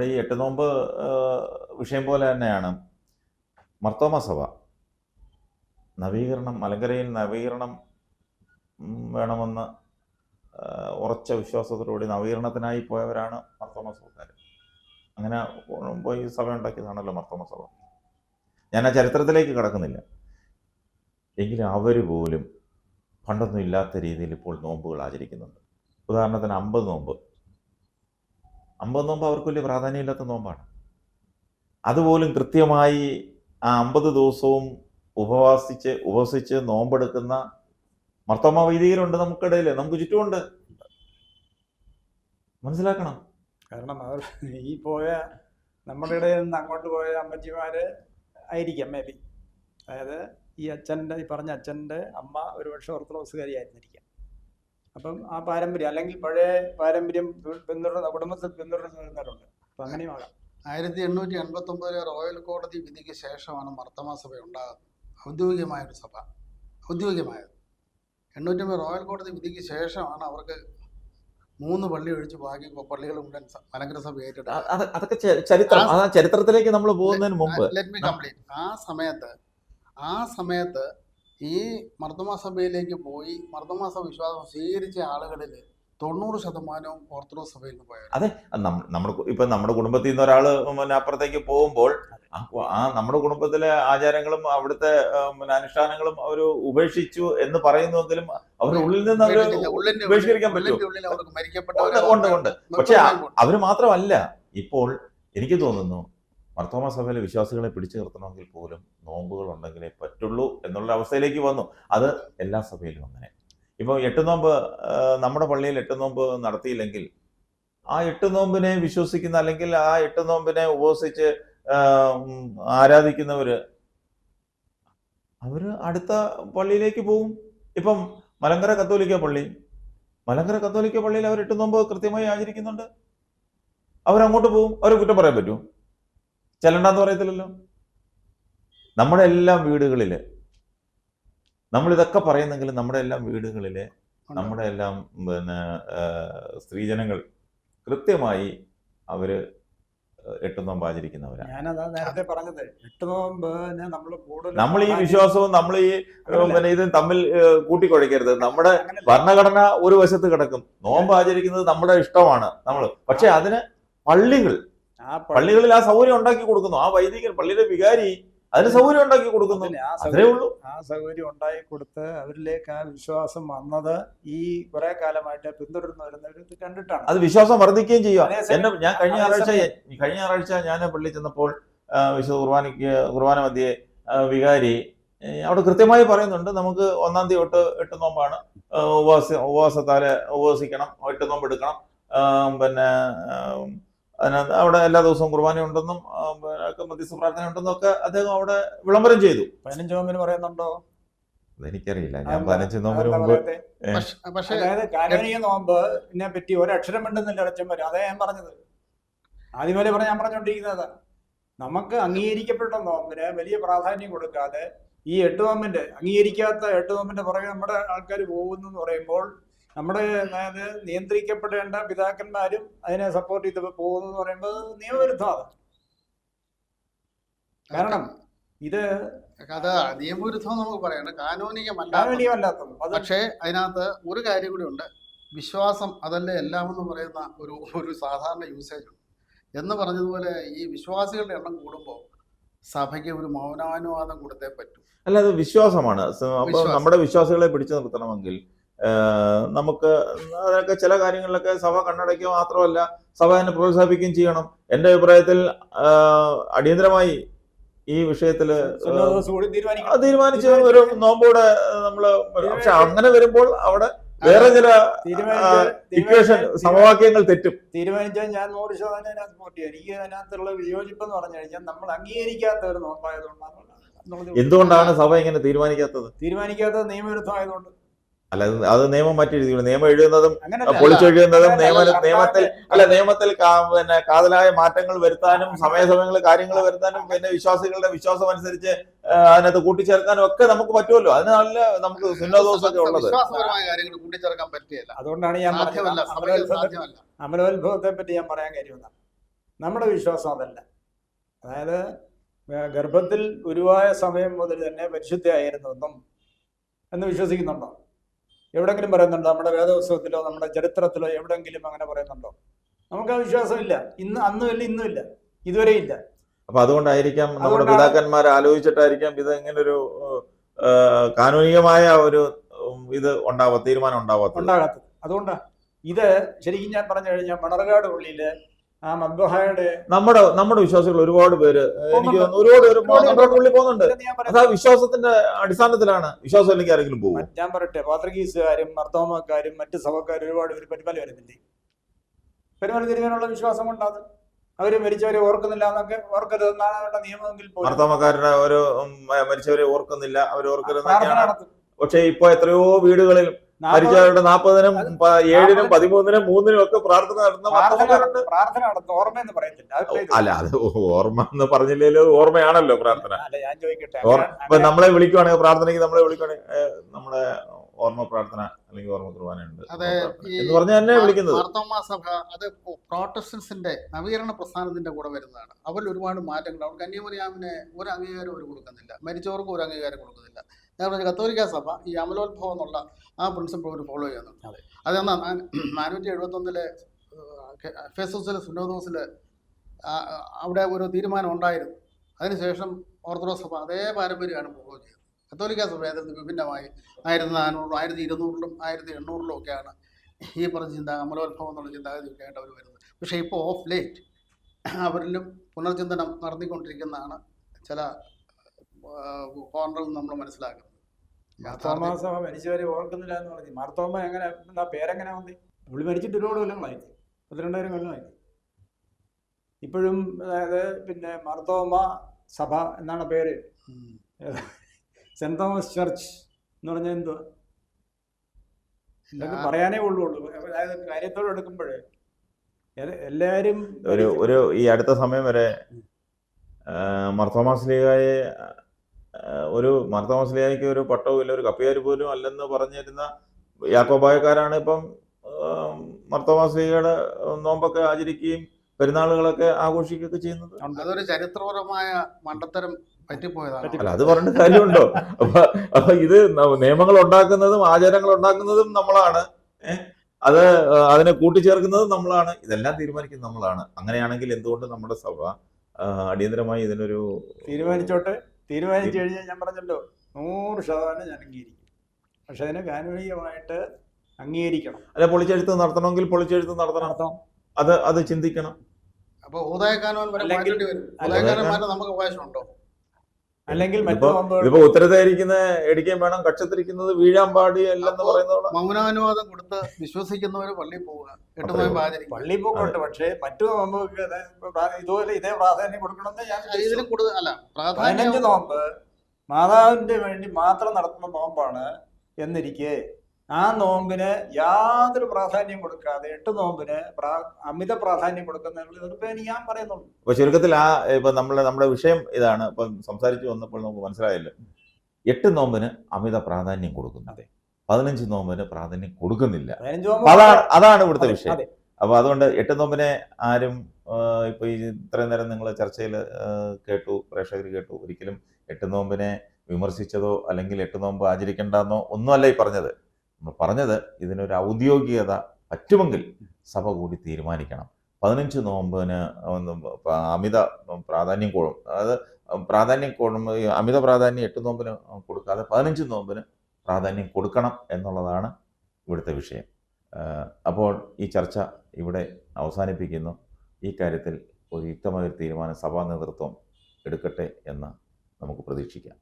നമ്മുടെ ഈ എട്ട് നോമ്പ് വിഷയം പോലെ തന്നെയാണ്. മർത്തോമ സഭ. നവീകരണം മലങ്കരയിൽ നവീകരണം വേണമെന്ന് ഉറച്ച വിശ്വാസത്തോടുകൂടി നവീകരണത്തിനായി പോയവരാണ് മർത്തോമ സഭക്കാർ അങ്ങനെ പോയി സഭ ഉണ്ടാക്കിയതാണല്ലോ മർത്തോമ സഭ. ഞാൻ ആ ചരിത്രത്തിലേക്ക് കടക്കുന്നില്ല. എങ്കിലും അവർ പോലും പണ്ടൊന്നും ഇല്ലാത്ത രീതിയിൽ ഇപ്പോൾ നോമ്പുകൾ ആചരിക്കുന്നുണ്ട്. ഉദാഹരണത്തിന് അമ്പത് നോമ്പ്. അമ്പത് നോമ്പ് അവർക്ക് വലിയ പ്രാധാന്യമില്ലാത്ത നോമ്പാണ്. അതുപോലും കൃത്യമായി ആ അമ്പത് ദിവസവും ഉപവാസിച്ച് ഉപവസിച്ച് നോമ്പെടുക്കുന്ന മർത്തോമ വൈദികരുണ്ട് നമുക്കിടയിൽ. നമുക്ക് ചുറ്റുമുണ്ട്. മനസ്സിലാക്കണം? കാരണം അവർ ഈ പോയ നമ്മുടെ ഇടയിൽ നിന്ന് അങ്ങോട്ട് പോയ അമ്മച്ചിമാര് ആയിരിക്കാം മേ ബി അതായത് ഈ അച്ഛന്റെ ഈ പറഞ്ഞ അച്ഛന്റെ അമ്മ ഒരുപക്ഷെ ഓർത്തഡോക്സുകാരി ആയിരുന്നിരിക്കാം. അപ്പം ആ പാരമ്പര്യം അല്ലെങ്കിൽ പഴയ പാരമ്പര്യം പിന്തുടർന്ന കുടുംബത്തിൽ പിന്തുടർന്ന് വരുന്നവരുണ്ട് അപ്പം അങ്ങനെയും ആകാം. ആയിരത്തി എണ്ണൂറ്റി എൺപത്തി ഒമ്പതിലെ റോയൽ കോടതി വിധിക്ക് ശേഷമാണ് വർത്തമാന സഭ ഉണ്ടാകുന്നത് ഔദ്യോഗികമായ ഒരു സഭ. ഔദ്യോഗികമായത്. എണ്ണൂറ്റി ഒമ്പത് റോയൽ കോടതി വിധിക്ക് ശേഷമാണ് അവർക്ക് മൂന്ന് പള്ളി ഒഴിച്ച് ബാക്കി പള്ളികൾ മുഴുവൻ മലങ്കര സഭ അതൊക്കെ ചരിത്രം. ചരിത്രത്തിലേക്ക് നമ്മൾ പോകുന്നതിന് മുമ്പ്. ലെറ്റ് മീ കംപ്ലീറ്റ് ആ സമയത്ത് ആ സമയത്ത് ഈ മർദ്ദമാ സഭയിലേക്ക് പോയി മർദ്ദമാ സഭ വിശ്വാസം സ്വീകരിച്ച ആളുകളിൽ തൊണ്ണൂറ് ശതമാനവും ഓർത്തഡോക്സ് സഭയിൽ നിന്ന് പോയത് അതെ നമ്മുടെ ഇപ്പൊ നമ്മുടെ കുടുംബത്തിൽ നിന്ന് ഒരാൾ പിന്നെ അപ്പുറത്തേക്ക് പോകുമ്പോൾ ആ നമ്മുടെ കുടുംബത്തിലെ ആചാരങ്ങളും അവിടുത്തെ പിന്നെ അനുഷ്ഠാനങ്ങളും അവർ ഉപേക്ഷിച്ചു എന്ന് പറയുന്നുവെങ്കിലും അവരുടെ ഉള്ളിൽ നിന്ന് അവർ ഉപേക്ഷിക്കാൻ പറ്റും ഉണ്ട്, ഉണ്ട്, പക്ഷെ പക്ഷേ അവർ മാത്രമല്ല ഇപ്പോൾ എനിക്ക് തോന്നുന്നു മർത്തോമ സഭയിലെ വിശ്വാസികളെ പിടിച്ചു നിർത്തണമെങ്കിൽ പോലും നോമ്പുകൾ ഉണ്ടെങ്കിലേ പറ്റുള്ളൂ എന്നുള്ള അവസ്ഥയിലേക്ക് വന്നു. അത് എല്ലാ സഭയിലും അങ്ങനെ. ഇപ്പോൾ എട്ട് നോമ്പ് നമ്മുടെ പള്ളിയിൽ എട്ട് നോമ്പ് നടത്തിയില്ലെങ്കിൽ ആ എട്ട് നോമ്പിനെ വിശ്വസിക്കുന്ന അല്ലെങ്കിൽ ആ എട്ട് നോമ്പിനെ ഉപവസിച്ച് ആരാധിക്കുന്നവർ അവർ അടുത്ത പള്ളിയിലേക്ക് പോകും ഇപ്പം മലങ്കര കത്തോലിക്ക പള്ളി. മലങ്കര കത്തോലിക്ക പള്ളിയിൽ അവർ എട്ട് നോമ്പ് കൃത്യമായി ആചരിക്കുന്നുണ്ട്. അവരങ്ങോട്ട് പോകും അവരെ കുറ്റം പറയാൻ പറ്റുമോ ചെല്ലണ്ടെന്ന് പറയത്തില്ലല്ലോ? നമ്മുടെ എല്ലാം വീടുകളിൽ നമ്മൾ ഇതൊക്കെ പറയുന്നെങ്കിലും നമ്മുടെ എല്ലാം വീടുകളിൽ നമ്മുടെ എല്ലാം പിന്നെ സ്ത്രീജനങ്ങൾ കൃത്യമായി അവർ എട്ട് നോമ്പ് ആചരിക്കുന്നവരാണ് ഞാനതാ നേരത്തെ പറഞ്ഞത് എട്ട് നോമ്പിന് നമ്മൾ കൂടുതൽ നമ്മൾ ഈ വിശ്വാസവും നമ്മൾ ഈ പിന്നെ ഇതും തമ്മിൽ കൂട്ടിക്കൊഴിക്കരുത്. കൂട്ടിക്കുഴയ്ക്കരുത് നമ്മുടെ. ഭരണഘടന ഒരു വശത്ത് കിടക്കും. നോമ്പ് ആചരിക്കുന്നത് നമ്മുടെ ഇഷ്ടമാണ് നമ്മൾ പക്ഷെ അതിന് പള്ളികൾ പള്ളികളിൽ ആ സൗകര്യം ഉണ്ടാക്കി കൊടുക്കുന്നു. ആ വൈദികൻ പള്ളിയിലെ വികാരി അതിന് സൗകര്യം ഉണ്ടാക്കി കൊടുക്കുന്നു. അത്രേ ഉള്ളൂ. ആ സൗകര്യം ഉണ്ടായി കൊടുത്ത് അവരിലേക്ക് ആ വിശ്വാസം വന്നത് ഈ കുറെ കാലമായിട്ട് പിന്തുടർന്നു വരുന്നവർ കണ്ടിട്ടാണ്. അത് വിശ്വാസം വർദ്ധിക്കുകയും ചെയ്യുക. എന്നെ ഞാൻ കഴിഞ്ഞ ഞായറാഴ്ച കഴിഞ്ഞ ഞായറാഴ്ച ഞാൻ പള്ളി ചെന്നപ്പോൾ വിശുദ്ധ കുർബാനയ്ക്ക് കുർബാന മധ്യേ വികാരി അവിടെ കൃത്യമായി പറയുന്നുണ്ട്. നമുക്ക് ഒന്നാം തീയതി തൊട്ട് എട്ട് നോമ്പാണ്. ഉപവാസ ഉപവാസത്താൽ ഉപവസിക്കണം എട്ട് നോമ്പ് എടുക്കണം. പിന്നെ അതിനകത്ത് അവിടെ എല്ലാ ദിവസവും കുർബാന ഉണ്ടെന്നും മധ്യസ്ഥ പ്രാർത്ഥന ഉണ്ടെന്നും ഒക്കെ അദ്ദേഹം അവിടെ വിളംബരം ചെയ്തു. പതിനഞ്ച് നോമ്പിന് പറയുന്നുണ്ടോ? എനിക്കറിയില്ല ഞാൻ പതിനഞ്ച് നോമ്പിന് മുമ്പ്. പക്ഷെ അതായത് കാനോനിക നോമ്പ് ഇതിനെ പറ്റി ഒരക്ഷരം മിണ്ടുന്നില്ല അടച്ചൻ വരും. അതേ ഞാൻ പറഞ്ഞത്. ആദ്യം വരെ പറഞ്ഞ ഞാൻ പറഞ്ഞുകൊണ്ടിരിക്കുന്നത് നമുക്ക് അംഗീകരിക്കപ്പെട്ട നോമ്പിന് വലിയ പ്രാധാന്യം കൊടുക്കാതെ ഈ എട്ട് നോമ്പിന്റെ അംഗീകരിക്കാത്ത എട്ട് നോമ്പിന്റെ പുറകെ നമ്മുടെ ആൾക്കാർ പോകുന്നു എന്ന് പറയുമ്പോൾ നമ്മുടെ അതായത് നിയന്ത്രിക്കപ്പെടേണ്ട പിതാക്കന്മാരും അതിനെ സപ്പോർട്ട് ചെയ്ത് പോകുന്നു എന്ന് പറയുമ്പോൾ നിയമവിരുദ്ധമാണ്. കാരണം ഇത് അത് നിയമവിരുദ്ധം നമുക്ക് പറയണ്ട കാനൂനികമല്ലാത്ത കാനോനികമല്ലാത്തത്. പക്ഷേ അതിനകത്ത് ഒരു കാര്യം കൂടി ഉണ്ട്. വിശ്വാസം അതല്ലേ എല്ലാം എന്ന് പറയുന്ന ഒരു ഒരു സാധാരണ യൂസേജ് ഉണ്ട്. എന്ന് പറഞ്ഞതുപോലെ ഈ വിശ്വാസികളുടെ എണ്ണം കൂടുമ്പോൾ സഭയ്ക്ക് ഒരു മൗനാനുവാദം കൊടുത്തേ പറ്റൂ. അല്ല അത് വിശ്വാസമാണ്. നമ്മുടെ വിശ്വാസികളെ പിടിച്ചു നിർത്തണമെങ്കിൽ നമുക്ക് അതൊക്കെ ചില കാര്യങ്ങളിലൊക്കെ സഭ കണ്ണടയ്ക്കുക മാത്രമല്ല സഭ എന്നെ പ്രോത്സാഹിപ്പിക്കുകയും ചെയ്യണം. എന്റെ അഭിപ്രായത്തിൽ അടിയന്തരമായി ഈ വിഷയത്തിൽ തീരുമാനിച്ച ഒരു നോമ്പോടെ നമ്മൾ പക്ഷെ അങ്ങനെ വരുമ്പോൾ അവിടെ വേറെ ചില ഇക്വേഷൻ സമവാക്യങ്ങൾ തെറ്റും. തീരുമാനിച്ചാൽ ഞാൻ നൂറ് ശതമാനം അതിനകത്ത് ചെയ്യും എനിക്ക് അതിനകത്തുള്ള വിയോജിപ്പ് എന്ന് പറഞ്ഞു കഴിഞ്ഞാൽ നമ്മൾ അംഗീകരിക്കാത്ത ഒരു നോമ്പായതുകൊണ്ടാണ്. എന്തുകൊണ്ടാണ് സഭ ഇങ്ങനെ തീരുമാനിക്കാത്തത്? തീരുമാനിക്കാത്തത് നിയമവിരുദ്ധമായതുകൊണ്ട്. അല്ല അത് നിയമം മാറ്റി എഴുതിയുള്ളൂ നിയമം എഴുതുന്നതും പൊളിച്ചെഴുതുന്നതും നിയമ നിയമത്തിൽ അല്ല നിയമത്തിൽ പിന്നെ കാതലായ മാറ്റങ്ങൾ വരുത്താനും സമയസമയങ്ങളിൽ കാര്യങ്ങൾ വരുത്താനും പിന്നെ വിശ്വാസികളുടെ വിശ്വാസം അനുസരിച്ച് അതിനകത്ത് കൂട്ടിച്ചേർക്കാനും ഒക്കെ നമുക്ക് പറ്റുമല്ലോ. അതിന് നല്ല നമുക്ക് സുന്നദോസൊക്കെ ഉള്ളത്. അതുകൊണ്ടാണ് ഞാൻ അമലോത്ഭവത്തെ പറ്റി ഞാൻ പറയാൻ കാര്യം നമ്മുടെ വിശ്വാസം അതല്ല. അതായത് ഗർഭത്തിൽ ഉരുവായ സമയം മുതൽ തന്നെ പരിശുദ്ധയായിരുന്നു എന്നും എന്ന് വിശ്വസിക്കുന്നുണ്ടോ? എവിടെങ്കിലും പറയുന്നുണ്ടോ? നമ്മുടെ വേദപുസ്തകത്തിലോ നമ്മുടെ ചരിത്രത്തിലോ എവിടെങ്കിലും അങ്ങനെ പറയുന്നുണ്ടോ? നമുക്ക് ആ വിശ്വാസമില്ല. ഇന്ന് അന്നും ഇല്ല ഇന്നും ഇല്ല. ഇതുവരെ ഇല്ല. അപ്പൊ അതുകൊണ്ടായിരിക്കാം നമ്മുടെ അതുകൊണ്ടാണ് പിതാക്കന്മാർ ആലോചിച്ചിട്ടായിരിക്കാം ഇത് ഇങ്ങനൊരു ഒരു കാനൂനികമായ ഒരു ഇത് ഉണ്ടാവാ തീരുമാനം ഉണ്ടാവാത്തത്. ഉണ്ടാകാത്തത്. അതുകൊണ്ടാ ഇത് ശരിക്കും ഞാൻ പറഞ്ഞു കഴിഞ്ഞാൽ മണർകാട് പള്ളിയിൽ നമ്മുടെ നമ്മുടെ വിശ്വാസികൾ ഒരുപാട് പേര് എനിക്ക് ഒരുപാട് പേര് മണർകാട് പള്ളി പോകുന്നുണ്ട്. അത് ആ വിശ്വാസത്തിന്റെ അടിസ്ഥാനത്തിലാണ് വിശ്വാസം അല്ലെങ്കിൽ ആരെങ്കിലും പോകും ഞാൻ പറയട്ടെ പാത്രഗീസുകാരും മർത്തോമക്കാരും മറ്റ് സഭക്കാരും ഒരുപാട് പേര് പരിമല വരുന്നില്ലേ? പരിമല തിരികാനുള്ള വിശ്വാസം കൊണ്ടാണ് അവർ മരിച്ചവരെ ഓർക്കുന്നില്ല എന്നൊക്കെ ഓർക്കരുതെന്നാണ് അവരുടെ നിയമമെങ്കിൽ മർത്തോമക്കാരുടെ ഒരു മരിച്ചവരെ ഓർക്കുന്നില്ല അവർ ഓർക്കരുത് പക്ഷെ ഇപ്പൊ എത്രയോ വീടുകളിൽ മരിച്ചവരുടെ നാൽപ്പതിനും ഏഴിനും പതിമൂന്നിനും മൂന്നിനും ഒക്കെ പ്രാർത്ഥന നടന്ന പ്രാർത്ഥന നടന്നു ഓർമ്മയെന്ന് പറയത്തില്ല. അല്ല അത് ഓർമ്മ എന്ന് പറഞ്ഞില്ലേലും ഓർമ്മയാണല്ലോ പ്രാർത്ഥന. അല്ല ഞാൻ ചോദിക്കട്ടെ. ഇപ്പൊ നമ്മളെ വിളിക്കുവാണെങ്കിൽ പ്രാർത്ഥനയ്ക്ക് നമ്മളെ വിളിക്കുവാണെങ്കിൽ ഏഹ്, നമ്മുടെ ഓർമ്മ പ്രാർത്ഥന അല്ലെങ്കിൽ ഓർമ്മ കുർബാനയുണ്ട് എന്ന് പറഞ്ഞ തന്നെ വിളിക്കുന്നത്. മാർത്തോമാ സഭ അത് പ്രോട്ടസ്റ്റൻസിന്റെ നവീകരണ പ്രസ്ഥാനത്തിന്റെ കൂടെ വരുന്നതാണ്. അവരിൽ ഒരുപാട് മാറ്റങ്ങൾ. അവർക്ക് കന്യാമറിയാമിന് ഒരു അംഗീകാരം അവർ കൊടുക്കുന്നില്ല. മരിച്ചവർക്ക് ഒരു അംഗീകാരം കൊടുക്കുന്നില്ല. ഞാൻ പറഞ്ഞ കത്തോലിക്ക സഭ ഈ അമലോത്ഭവം എന്നുള്ള ആ പ്രിൻസിപ്പിൾ അവർ ഫോളോ ചെയ്യുന്നുണ്ട് അതെന്നാ നാനൂറ്റി എഴുപത്തൊന്നിലെ ഫേസസിലെ സുനോദോസിൽ അവിടെ ഒരു തീരുമാനം ഉണ്ടായിരുന്നു. അതിനുശേഷം ഓർത്തഡോക്സ് സഭ അതേ പാരമ്പര്യമാണ് ഫോളോ ചെയ്തത് കത്തോലിക്ക സഭ അതിൽ നിന്ന് വിഭിന്നമായി ആയിരത്തി നാനൂറിലും ആയിരത്തി ഇരുന്നൂറിലും ആയിരത്തി എണ്ണൂറിലും ഒക്കെയാണ് ഈ പറഞ്ഞ ചിന്ത അമലോത്ഭവം എന്നുള്ള ചിന്താഗതിയൊക്കെ ആയിട്ട് അവർ വരുന്നത്. പക്ഷേ ഇപ്പോൾ ഓഫ് ലേറ്റ് അവരിലും പുനർചിന്തനം നടത്തിക്കൊണ്ടിരിക്കുന്നതാണ് ചില കോർണറിൽ നമ്മൾ മനസ്സിലാക്കുന്നത്. മാർത്തോമ സഭ മരിച്ചവരെ ഓർക്കുന്നില്ല എന്ന് പറഞ്ഞു മാർത്തോമ എങ്ങനെ എന്താ പേരെങ്ങനെ വന്നി? പുള്ളി മരിച്ചിട്ട് ഒരുപാട് കൊല്ലങ്ങളായി. പന്ത്രണ്ടായിരം കൊല്ലമായി ഇപ്പോഴും അതായത് പിന്നെ മാർത്തോമ സഭ എന്നാണ് പേര്. സെന്റ് തോമസ് ചർച്ച് എന്ന് പറഞ്ഞാൽ എന്തുവാ? ഇതൊക്കെ പറയാനേ ഉള്ളൂ അതായത് കാര്യത്തോട് എടുക്കുമ്പോഴേ എല്ലാവരും ഒരു ഒരു ഈ അടുത്ത സമയം വരെ മർത്തോമാസ്ലിഹായെ ഒരു മർത്തോമാസ്ലിഹായ്ക്ക് ഒരു പട്ടവും ഇല്ല ഒരു കപ്പിയാര് പോലും അല്ലെന്ന് പറഞ്ഞിരുന്ന യാക്കോബായക്കാരാണ് ഇപ്പം മർത്തോമാസ്ലിഹയുടെ നോമ്പൊക്കെ ആചരിക്കുകയും പെരുന്നാളുകളൊക്കെ ആഘോഷിക്കുകയൊക്കെ ചെയ്യുന്നത്. അതൊരു ചരിത്രപരമായ മണ്ടത്തരം അല്ല അത് പറഞ്ഞിട്ട് കാര്യമുണ്ടോ? അപ്പൊ അപ്പൊ ഇത് ന- നിയമങ്ങൾ ഉണ്ടാക്കുന്നതും ആചാരങ്ങൾ ഉണ്ടാക്കുന്നതും നമ്മളാണ്. അത് അതിനെ കൂട്ടിച്ചേർക്കുന്നതും നമ്മളാണ്. ഇതെല്ലാം തീരുമാനിക്കുന്നത് നമ്മളാണ്. അങ്ങനെയാണെങ്കിൽ എന്തുകൊണ്ട് നമ്മുടെ സഭ അടിയന്തരമായി ഇതിനൊരു തീരുമാനിച്ചോട്ടെ. തീരുമാനിച്ചു കഴിഞ്ഞാൽ ഞാൻ പറഞ്ഞല്ലോ നൂറ് ശതമാനം ഞാൻ അംഗീകരിക്കും. പക്ഷെ അതിനെ കാനൂനികമായിട്ട് അംഗീകരിക്കണം. അല്ലെ പൊളിച്ചെഴുത്ത് നടത്തണമെങ്കിൽ പൊളിച്ചെഴുത്ത് നടത്തണം. അർത്ഥം അത് അത് ചിന്തിക്കണം. അപ്പൊ ഉദയകാനോൻ വരെ അല്ലെങ്കിൽ- മാറ്റേണ്ടി വരും. ഉദയകാനൻ മാറ്റാൻ നമുക്ക് അവകാശമുണ്ടോ? അല്ലെങ്കിൽ മറ്റു ഇതിപ്പോ ഉത്തരത്തായിരിക്കുന്ന എടിക്കുകയും വേണം കക്ഷത്തിരിക്കുന്നത് വീഴാൻ പാടിയല്ലെന്ന് അപ്പോ- പറയുന്നതോടെ മൗനാനുവാദം കൊടുത്ത് വിശ്വസിക്കുന്നവർ പള്ളിയിൽ പോവുക. പള്ളി പോക്കോട്ടെ പക്ഷേ മറ്റു പ്രാ- ഇതുപോലെ ഇതേ പ്രാധാന്യം കൊടുക്കണമെന്ന് ഞാൻ ഇതിലും. കൂടുതൽ അല്ല പ്രാധാന്യം പതിനഞ്ച് നോമ്പ് മാതാവിന്റെ വേണ്ടി മാത്രം നടത്തുന്ന നോമ്പാണ് എന്നിരിക്കെ. ആ നോമ്പിന് യാതൊരു പ്രാധാന്യം കൊടുക്കാതെ എട്ട് നോമ്പിന് അമിത പ്രാധാന്യം എതിർപ്പേ ഞാൻ പറയുന്നുള്ളൂ. ഇപ്പൊ ചുരുക്കത്തിൽ ആ ഇപ്പൊ നമ്മളെ നമ്മുടെ വിഷയം ഇതാണ്. ഇപ്പൊ സംസാരിച്ചു വന്നപ്പോൾ നമുക്ക് മനസ്സിലായല്ലോ. എട്ട് നോമ്പിന് അമിത പ്രാധാന്യം കൊടുക്കുന്നു. അതെ. പതിനഞ്ച് നോമ്പിന് പ്രാധാന്യം കൊടുക്കുന്നില്ല. അപ്പൊ അതാണ് അതാണ് ഇവിടുത്തെ വിഷയം. അപ്പൊ അതുകൊണ്ട് എട്ട് നോമ്പിനെ ആരും ഇപ്പൊ ഈ ഇത്രയും നേരം നിങ്ങൾ ചർച്ചയിൽ കേട്ടു പ്രേക്ഷകർ കേട്ടു. ഒരിക്കലും എട്ട് നോമ്പിനെ വിമർശിച്ചതോ അല്ലെങ്കിൽ എട്ട് നോമ്പ് ആചരിക്കേണ്ടെന്നോ ഒന്നുമല്ല ഈ പറഞ്ഞത്. പറഞ്ഞത് ഇതിനൊരു ഔദ്യോഗികത പറ്റുമെങ്കിൽ സഭ കൂടി തീരുമാനിക്കണം. പതിനഞ്ച് നോമ്പിന് അമിത പ്രാധാന്യം കൂടും. അതായത് പ്രാധാന്യം കൂടും അമിത പ്രാധാന്യം എട്ട് നോമ്പിന് കൊടുക്കാതെ പതിനഞ്ച് നോമ്പിന് പ്രാധാന്യം കൊടുക്കണം എന്നുള്ളതാണ് ഇവിടുത്തെ വിഷയം. അപ്പോൾ ഈ ചർച്ച ഇവിടെ അവസാനിപ്പിക്കുന്നു. ഈ കാര്യത്തിൽ ഒരു യുക്തമായ ഒരു തീരുമാനം സഭാ നേതൃത്വം എടുക്കട്ടെ എന്ന് നമുക്ക് പ്രതീക്ഷിക്കാം.